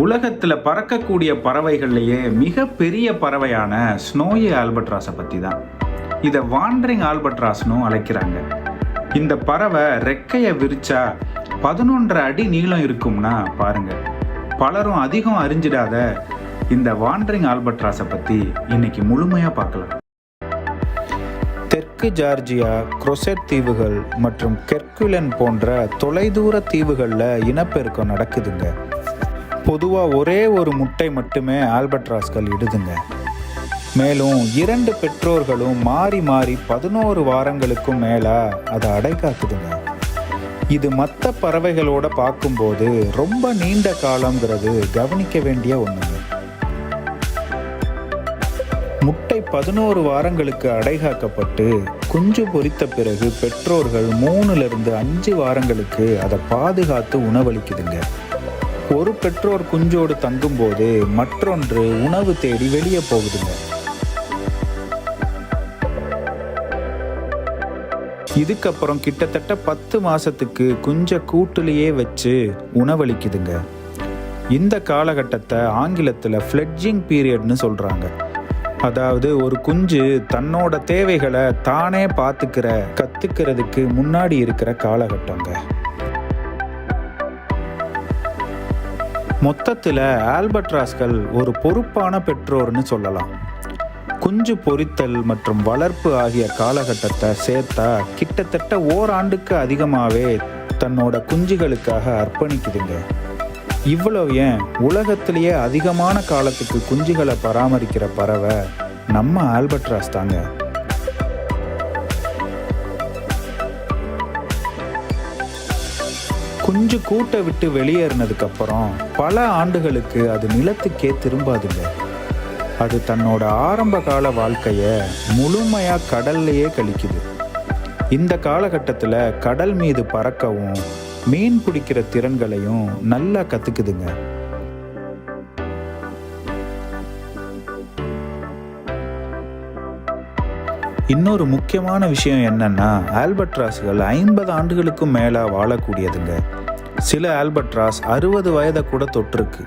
உலகத்தில் பறக்கக்கூடிய பறவைகள்லேயே மிக பெரிய பறவையான ஸ்னோயி ஆல்பட்ராஸை பற்றி தான் இதை வாண்டரிங் ஆல்பட்ராஸ்னும் அழைக்கிறாங்க. இந்த பறவை ரெக்கையை விரிச்சா பதினொன்றரை அடி நீளம் இருக்கும்னா பாருங்க. பலரும் அதிகம் அறிஞ்சிடாத இந்த வாண்டரிங் ஆல்பட்ராஸை பற்றி இன்னைக்கு முழுமையாக பார்க்கலாம். தெற்கு ஜார்ஜியா குரொசெட் தீவுகள் மற்றும் கெர்குலன் போன்ற தொலைதூர தீவுகளில் இனப்பெருக்கம் நடக்குதுங்க. பொதுவாக ஒரே ஒரு முட்டை மட்டுமே ஆல்பட்ராஸ்கள் இடுதுங்க. மேலும் இரண்டு பெற்றோர்களும் மாறி மாறி பதினோரு வாரங்களுக்கும் மேலே அதை அடை காக்குதுங்க. இது மற்ற பறவைகளோட பார்க்கும்போது ரொம்ப நீண்ட காலங்கிறது கவனிக்க வேண்டிய ஒன்றுங்க முட்டை பதினோரு வாரங்களுக்கு அடைகாக்கப்பட்டு குஞ்சு பொரித்த பிறகு பெற்றோர்கள் மூணுலேருந்து அஞ்சு வாரங்களுக்கு அதை பாதுகாத்து உணவளிக்குதுங்க. ஒரு பெற்றோர் குஞ்சோடு தங்கும்போது மற்றொன்று உணவு தேடி வெளியே போகுதுங்க இதுக்கப்புறம் கிட்டத்தட்ட பத்து மாசத்துக்கு குஞ்ச கூட்டுலேயே வச்சு உணவளிக்குதுங்க. இந்த காலகட்டத்தை ஆங்கிலத்தில் ஃப்ளெட்ஜிங் பீரியட்னு சொல்கிறாங்க அதாவது ஒரு குஞ்சு தன்னோட தேவைகளை தானே பார்த்துக்கிற கத்துக்கிறதுக்கு முன்னாடி இருக்கிற காலகட்டங்க. மொத்தத்தில் ஆல்பட்ராஸ்கள் ஒரு பொறுப்பான பெற்றோர்னு சொல்லலாம். குஞ்சு பொரித்தல் மற்றும் வளர்ப்பு ஆகிய காலகட்டத்தை சேர்த்தா கிட்டத்தட்ட ஓராண்டுக்கு அதிகமாகவே தன்னோட குஞ்சுகளுக்காக அர்ப்பணிக்குதுங்க. இவ்வளவு ஏன்? உலகத்திலேயே அதிகமான காலத்துக்கு குஞ்சுகளை பராமரிக்கிற பறவை நம்ம ஆல்பட்ராஸ் தாங்க. குஞ்சு கூட்டை விட்டு வெளியேறினதுக்கப்புறம் பல ஆண்டுகளுக்கு அது நிலத்துக்கே திரும்பாதுங்க. அது தன்னோட ஆரம்ப கால வாழ்க்கையை முழுமையாக கடல்லையே கழிக்குது. இந்த காலகட்டத்தில் கடல் மீது பறக்கவும் மீன் பிடிக்கிற திறன்களையும் நல்லா கற்றுக்குதுங்க இன்னொரு முக்கியமான விஷயம் என்னன்னா ஆல்பட்ராஸ்கள் ஐம்பது ஆண்டுகளுக்கும் மேலே வாழக்கூடியதுங்க. சில ஆல்பட்ராஸ் அறுபது வயதை கூட தொற்றுருக்கு.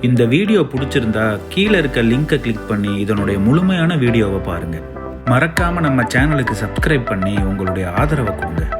இந்த வீடியோ பிடிச்சிருந்தா கீழே இருக்க லிங்கை கிளிக் பண்ணி இதனுடைய முழுமையான வீடியோவை பாருங்க. மறக்காமல் நம்ம சேனலுக்கு சப்ஸ்கிரைப் பண்ணி உங்களுடைய ஆதரவை கொடுங்க.